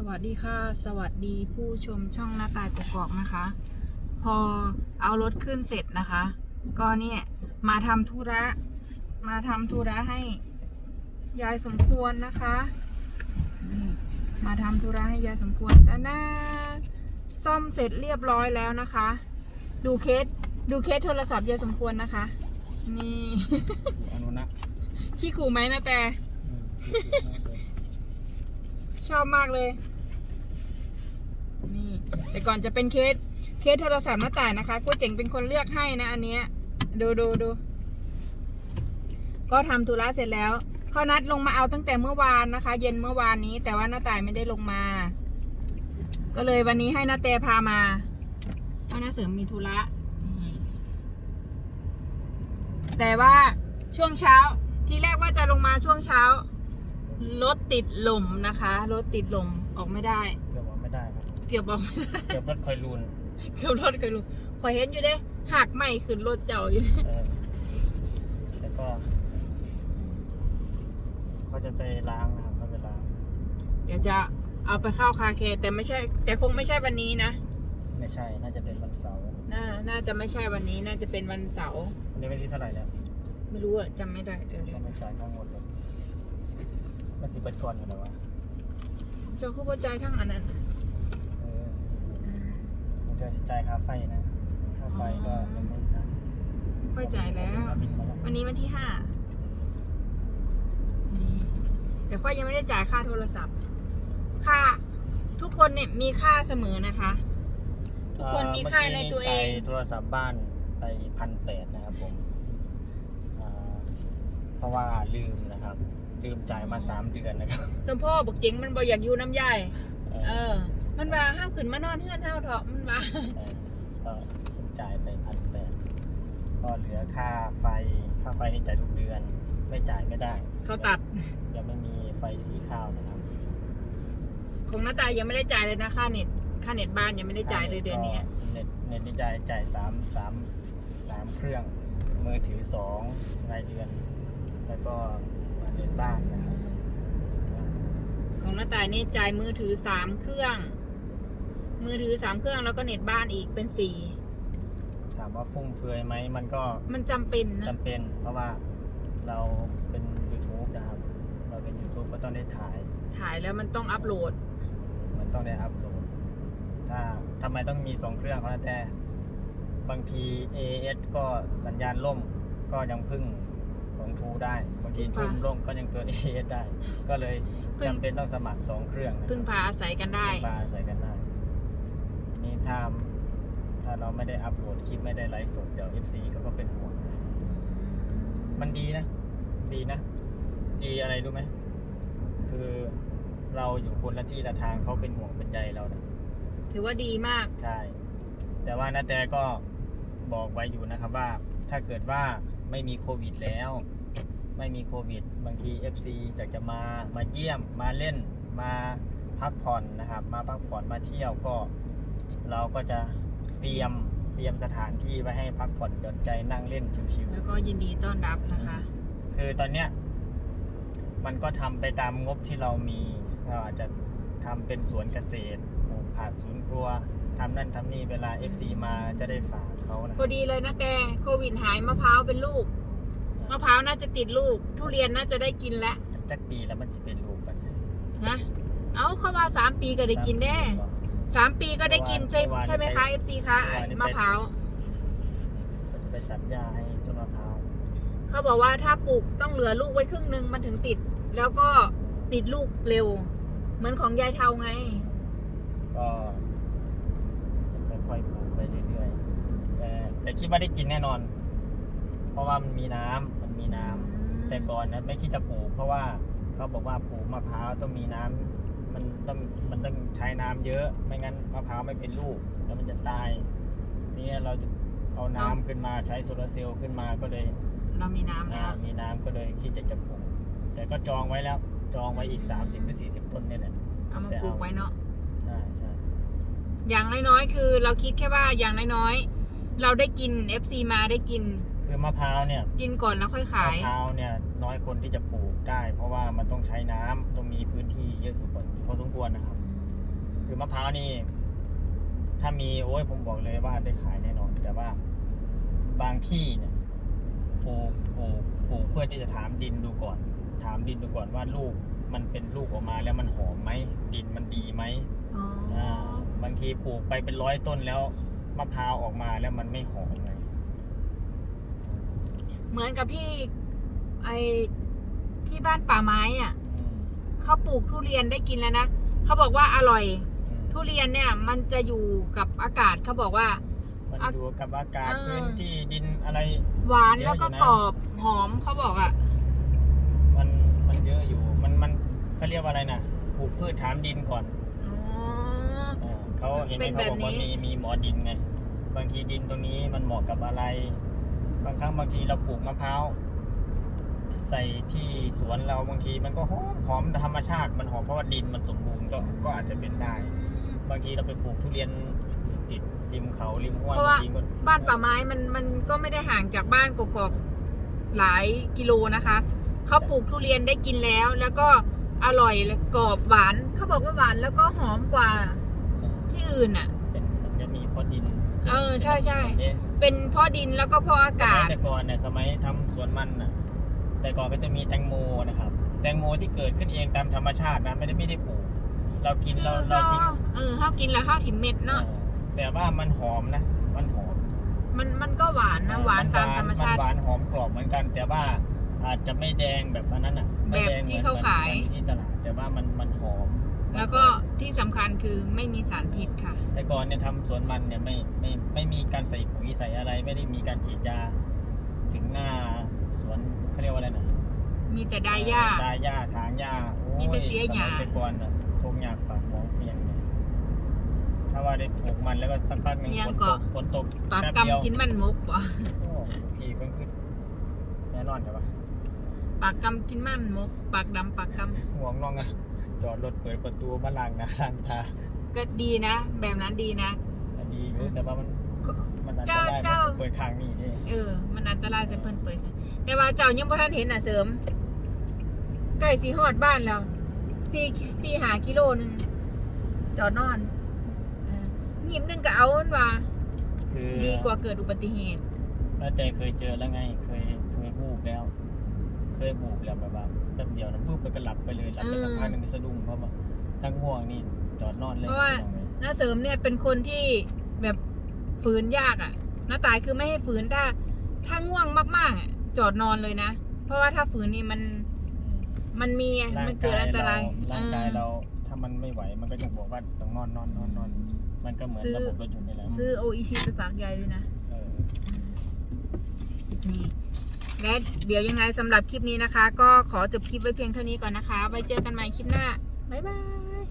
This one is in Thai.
สวัสดีค่ะ สวัสดีผู้ชมช่องหน้าตายกกอกนะคะ พอเอารถขึ้นเสร็จนะคะ ก็เนี่ยมาทำธุระ มาทำธุระให้ยายสมควรนะคะนี่มาทำธุระให้ยายสมควรแต่น่าซ่อมเสร็จเรียบร้อยแล้วนะคะ ดูเคสดูเคสโทรศัพท์ยายสมควรนะคะ นี่อนุนะขี้ขู่ไหมนะแต่ ชอบมากเลย นี่ แต่ก่อนจะเป็นเคส เคสโทรศัพท์หน้าต่ายนะคะกูเจ๋งเป็นคนเลือกให้นะอันเนี้ย ดูดูดู ก็ทำธุระเสร็จแล้ว เขานัดลงมาเอาตั้งแต่เมื่อวานนะคะ เย็นเมื่อวานนี้ แต่ว่าหน้าต่ายไม่ได้ลงมา ก็เลยวันนี้ให้นาเตพามาเพราะน้าเสริมมีธุระ แต่ว่าช่วงเช้า ที่แรกว่าจะลงมาช่วงเช้า รถติดลมนะคะรถติดลมออกไม่ได้ เกือบว่าไม่ได้ครับเกือบออกไม่ได้เกือบรถคอยลูนเกือบรถเคยรู้ขอยเห็นอยู่เด้หักไม่ขึ้นรถเจ้าอยู่เด้เออแล้วก็เขาจะไปล้างนะครับเขาไปล้างเดี๋ยวจะเอาไปเข้าคาเค แต่ไม่ใช่ แต่คงไม่ใช่วันนี้นะไม่ใช่น่าจะเป็นวันเสาร์น่าน่าจะไม่ใช่วันนี้น่าจะเป็นวันเสาร์วันนี้วันที่เท่าไหร่แล้วไม่รู้อะจำไม่ได้เดี๋ยวต้องไปจ่ายค่างวดเลย มาสิบเบิดก่อนกันเลยวะเจะคู่ปัจจัยทั้งอันนั้นน่ะเออผมจะจ่ายค่าไฟนะค่าไฟก็ยังไม่จ่ายค่อยจ่ายแล้ว บินมาแล้ววันนี้วันที่ห้านี่แต่ค่อยยังไม่ได้จ่ายค่าโทรศัพท์ ค่าทุกคนเนี่ยมีค่าเสมอนะคะ ทุกคนมีค่าในตัวเอง มื่กี้นี่จ่ายโทรศัพท์บ้านไปพันแปดนะครับผมอ่าเพราะว่าลืมนะครับ ลืมจ่ายมาสามเดือนนะครับ สมพ่อบอกเจ๋งมันบอกอยากอยู่น้ำยายเอเอออมันว่าห้ามขึ้นมานอนเฮือนเท่าเถาะมันว่าเออก็จ่ายไปพันแปดก็เหลือค่าไฟค่าไฟนี่จ่ายทุกเดือน ไม่จ่ายไม่ได้ เขาตัดยังไม่มีไฟสีข้าวนะครับของหน้าตายยังไม่ได้จ่ายเลยนะค่าเน็ตค่าเน็ตบ้านยังไม่ได้จ่ายเลยเดือนนี้ก็เน็ตเน็ตนี่จ่ายจ่ายสามสามสามเครื่องมือถือสองรายเดือน แล้วก็ เน็ตบ้านนะครับของหน้าตายนี่จ่ายมือถือสามเครื่อง มือถือสามเครื่องแล้วก็เน็ตบ้านอีกเป็นสี่ถามว่าฟุ่มเฟือยไหมมันก็มันจำเป็นนะจำเป็น เพราะว่าเราเป็น YouTube นะครับ เราเป็น YouTube ก็ต้องได้ถ่าย ถ่ายแล้วมันต้องอัปโหลด มันต้องได้อัพโหลด ถ้าทำไมต้องมีสองเครื่องเขาแต่บางที AS ก็สัญญาณล่มก็ยังพึ่ง ของทูได้บางทีพึ่ทุ่งมพาล่มก็ยังเกิด AS ได้ ก็เลยพึ่งจำเป็นต้องสมัครสองเครื่องนะครับพึ่งพาอาศัยกันได้พึ่งพาใส่กันได้ทีนี้ถ้าถ้าเราไม่ได้อัพโหลดคลิปไม่ได้ไลฟ์สดเดี๋ยว FC เขาก็เป็นห่วงนะมันดีนะ ดีนะ ดีอะไรรู้ไหมคือเราอยู่คนละที่ละทางเขาเป็นห่วงเป็นใยเรานะถือว่าดีมากใช่แต่ว่านาแต่ก็บอกไว้อยู่นะครับว่าถ้าเกิดว่า ไม่มีโควิดแล้ว ไม่มีโควิด บางที FC จะจะมามาเยี่ยมมาเล่นมาพักผ่อนนะครับ มาพักผ่อนมาเที่ยวก็ เราก็จะเตรียมเตรียมสถานที่ไว้ให้พักผ่อนหย่อนใจนั่งเล่นชิวแล้วก็ยินดีต้อนรับนะคะ ๆคือตอนเนี้ยมันก็ทำไปตามงบที่เรามีเราอาจจะทำเป็นสวนเกษตรปลูกผักสวนครัว ทำนั่นทำนี่เวลา FC มาจะได้ฝากเขานะพอดีเลยนะแกโควิดหายมะพร้าวเป็นลูกมะพร้าวน่าจะติดลูก ทุเรียนน่าจะได้กินแล้วจักปีแล้วมันจะเป็นลูกกันนะเอาเข้ามาสามปีก็ได้กินแน่สามปีก็ได้กินใช่ใช่ไหมคะ FC คะไอ้มะพร้าวก็จะไปตัดหญ้าให้ต้นมะพร้าวเขาบอกว่าถ้าปลูกต้องเหลือลูกไว้ครึ่งหนึงมันถึงติด แล้วก็ติดลูกเร็ว เหมือนของยายเทาไงก็จะค่อยๆปลูกไปเรื่อยๆ แต่แต่คิดว่าได้กินแน่นอน เพราะว่ามันมีน้ำมันมีน้ำแต่ก่อนนะไม่คิดจะปลูก เพราะว่าเขาบอกว่าปลูกมะพร้าวต้องมีน้ำมันต้องมันต้องใช้น้ำเยอะ ไม่งั้นมะพร้าวไม่เป็นลูกแล้วมันจะตายทีนี้เราจะเอาน้ำขึ้นมาใช้โซลาร์เซลล์ขึ้นมาก็เลย เรามีน้ำอ่าแล้วมีน้ำก็เลยคิดจะจะปลูก แต่ก็จองไว้แล้ว จองไว้อีก 30หรือ40 ต้นเนี่ยแหละ เอามาปลูกไว้เนาะ ใช่ใช่อย่างน้อยๆ คือเราคิดแค่ว่าอย่างน้อยๆ เราได้กิน FC มาได้กิน คือมะพร้าวเนี่ยกินก่อนแล้วค่อยขามะยพร้าวเนี่ยน้อยคนที่จะปลูกได้ เพราะว่ามันต้องใช้น้ำต้องมีพื้นที่เยอะสุดพอสมควรนะครับ คือมะพร้าวนี่ ถ้ามีโอ้ยผมบอกเลยว่าได้ขายแน่นอน แต่ว่าบางที่เนี่ยปลูกปลูกปลูกเพื่อที่จะถามดินดูก่อน ถามดินดูก่อนว่าลูกมันเป็นลูกออกมาแล้วมันหอมไหมดินมันดีไหมอ๋อออ่าบางทีปลูกไปเป็นร้อยต้นแล้ว มะพร้าวออกมาแล้วมันไม่หอมไงเหมือนกับที่ไอที่บ้านป่าไม้อะอืมเขาปลูกทุเรียนได้กินแล้วนะเขาบอกว่าอร่อยอืมทุเรียนเนี่ยมันจะอยู่กับอากาศเขาบอกว่า มันอะอยู่กับอากาศอ่าพื้นที่ดินอะไร หวานเยอะแล้วก็อยู่นะกรอบหอมเขาบอกอะ มันมันเยอะอยู่ มันมันเขาเรียกว่าอะไรนะปลูกพืชถามดินก่อนอ๋ออ่า เขาเห็นไหมเป็นเขาบอกว่าแบบนี้มีมีหมอดินไง บางทีดินตรงนี้มันเหมาะกับอะไร บางครั้งบางทีเราปลูกมะพร้าวใส่ที่สวนเราบางทีมันก็หอมหอมธรรมชาติมันหอมเพราะว่าดินมันสมบูรณ์ก็ก็อาจจะเป็นได้ บางทีเราไปปลูกทุเรียนติดริมเขาริมห้วยเพราะว่า บางทีก็บ้านป่าไม้มันมันก็ไม่ได้ห่างจากบ้านกกอกหลายกิโลนะคะ เขาปลูกทุเรียนได้กินแล้ว แล้วก็อร่อยและกรอบหวาน เขาบอกว่าหวานแล้วก็หอมกว่า ที่อื่นอะ เป็นมันจะมีเพราะดินเออใช่ใช่เอ๊ะเป็นเพราะดินแล้วก็เพราะอาสกามัยศ แต่ก่อนเนี่ยสมัยทำสวนมันน่ะ แต่ก่อนก็จะมีแตงโมนะครับ แตงโมที่เกิดขึ้นเองตามธรรมชาตินะไม่ได้ไม่ได้ปลูก เรากินคือเราเขาเราทิ้งเออเขากินแล้วเขาถิ่มเม็ดเนาะเออแต่ว่ามันหอมนะ มันหอม มันมันก็หวานนะหวานตามธรรมชาติ นหวานหอมกรอบเหมือนกัน แต่ว่าอาจจะไม่แดงแบบอันนั้นอะไม่แดงแบบที่หมือนเขาขายหมือนที่ตลาดแต่ว่ามันมันหอม แล้วก็ที่สำคัญคือไม่มีสารพิษค่ะ แต่ก่อนเนี่ยทำสวนมันเนี่ยไม่ไม่ไม่มีการใส่ปุ๋ยใส่อะไร ไม่ได้มีการฉีดยาถึงหน้าสวนเขาเรียกว่าอะไรนะมีแต่ดายหญ้า ดาหญ้าถางหญ้าโอ้มีแต่เสียหญ้า สมัแต่ก่อนน่ะทงหญ้าปากหมองเพียงเนี่ยถ้าว่าได้ปลูกมันแล้วก็สักพักหนึ่งฝนตกฝนตกปากแป๊บเดียวกำกินมันมกบ่โอ้พี่มันคือแน่นอนใช่ปะปากกำกินมันมกปากดำปากกห่วงน้องอะ จอดรถเปิดประตูมาล้างหน้าล้างตาำก็ดีนะ แบบนั้นดีนะอันดีอยู่แต่ว่ามันก็มันอันตเจ้ารายเจ้า มันเปิดข้างนี่ดิเออ มันอันตรายแต่เพิ่นเปิดค่ะแต่ว่าเจ้ายังบ่ทันเห็นน่ะเสริม ใกล้สิฮอดบ้านแล้วสี่สี่หากิโลหนึง จอดนอนเออหยิบหนึงก็เอาอันว่า คือดีกว่าเกิดอุบัติเหตุแล้วแต่เคยเจอแล้วไงเคยเคยบูบแล้ว เคยบูบแล้วแบบว่าแป๊บเดียวนะปุ๊บไปก็หลับไปเลยหลับไปสักพักหนึงก็สะดุ้งเพราะว่าทั้งง่วงนี่จอดนอนเลยเพราะว่านอนเลยน้าเสริมเนี่ยเป็นคนที่แบบฝืนยากอะ่ะน้าตายคือไม่ให้ฝืนถ้า ถ้าง่วงมากๆอะจอดนอนเลยนะ เพราะว่าถ้าฝืนนี่มันมันมีอะร่างมันเกิดกายอันตเรารายร่างกายเออเราถ้ามันไม่ไหวมันก็จะบอกว่าต้องนอนนอนนอนนอน มันก็เหมือนซื้อ ระบบรถยนต์นี่แหละซื้อโออิชิไปฝากยายด้วยนะ เออนี่ และเดี๋ยวยังไงสำหรับคลิปนี้นะคะ ก็ขอจบคลิปไว้เพียงเท่านี้ก่อนนะคะ ไว้เจอกันใหม่คลิปหน้า บ๊ายบาย